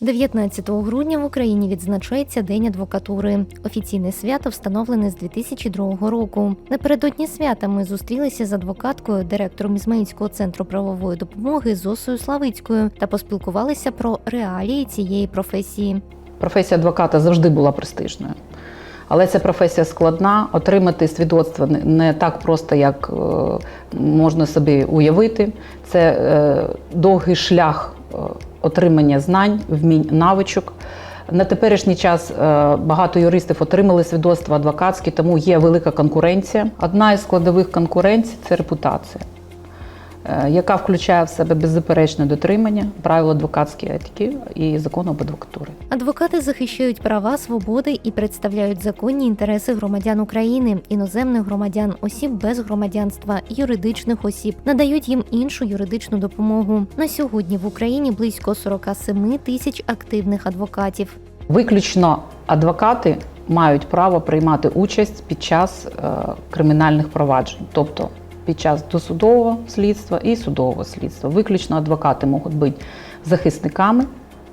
19 грудня в Україні відзначається День адвокатури. Офіційне свято встановлене з 2002 року. Напередодні свята ми зустрілися з адвокаткою, директором Ізмаїльського центру правової допомоги Зосою Славицькою та поспілкувалися про реалії цієї професії. Професія адвоката завжди була престижною. Але ця професія складна. Отримати свідоцтво не- так просто, як е, можна собі уявити. Це е, довгий шлях отримання знань, вмінь, навичок. На теперішній час е, багато юристів отримали свідоцтва адвокатські, тому є велика конкуренція. Одна із складових конкуренцій це репутація, яка включає в себе беззаперечне дотримання правил адвокатської етики і закону об адвокатурі. Адвокати захищають права, свободи і представляють законні інтереси громадян України, іноземних громадян, осіб без громадянства, юридичних осіб, надають їм іншу юридичну допомогу. На сьогодні в Україні близько 47 тисяч активних адвокатів. Виключно адвокати мають право приймати участь під час е, кримінальних проваджень, тобто під час досудового слідства і судового слідства. Виключно адвокати можуть бути захисниками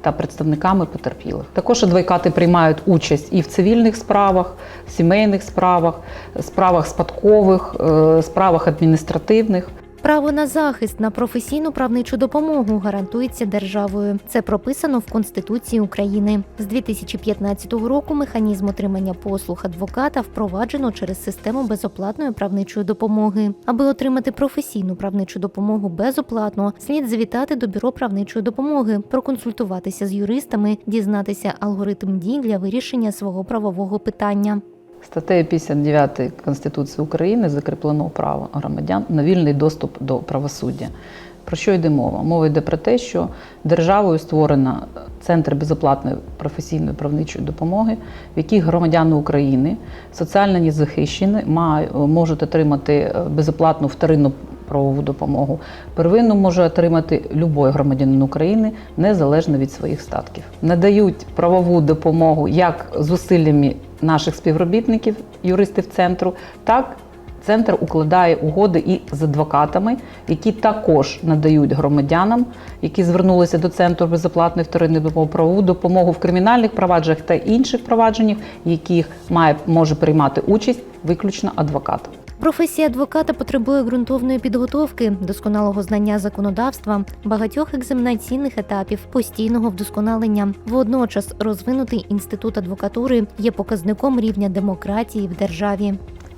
та представниками потерпілих. Також адвокати приймають участь і в цивільних справах, сімейних справах, справах спадкових, е, справах адміністративних. Право на захист на професійну правничу допомогу гарантується державою. Це прописано в Конституції України. З 2015 року механізм отримання послуг адвоката впроваджено через систему безоплатної правничої допомоги. Аби отримати професійну правничу допомогу безоплатно, слід завітати до бюро правничої допомоги, проконсультуватися з юристами, дізнатися алгоритм дій для вирішення свого правового питання. Статтею 59 Конституції України закріплено право громадян на вільний доступ до правосуддя. Про що йде мова? Мова йде про те, що державою створено Центр безоплатної професійної правничої допомоги, в якій громадяни України соціально незахищені можуть отримати е, безоплатну вторинну правову допомогу. Первинну може отримати будь-який громадянин України незалежно від своїх статків. Надають правову допомогу як зусиллями наших співробітників, юристів центру, так Центр укладає угоди і з адвокатами, які також надають громадянам, які звернулися до центру безоплатної вторинної допомоги, правову допомогу в кримінальних провадженнях та інших провадженнях, яких має може приймати участь виключно адвокат. Професія адвоката потребує ґрунтовної підготовки, досконалого знання законодавства, багатьох екзаменаційних етапів, постійного вдосконалення. Водночас розвинутий інститут адвокатури є показником рівня демократії в державі.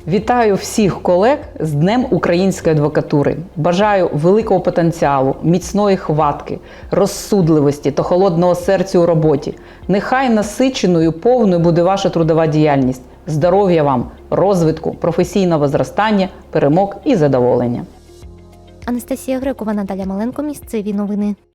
Вітаю всіх колег з Днем української адвокатури. Бажаю великого потенціалу, міцної хватки, розсудливості та холодного серця у роботі. Нехай насиченою, повною буде ваша трудова діяльність. Здоров'я вам, розвитку, професійного зростання, перемог і задоволення. Анастасія Грекова, Наталя Маленко. Місцеві новини.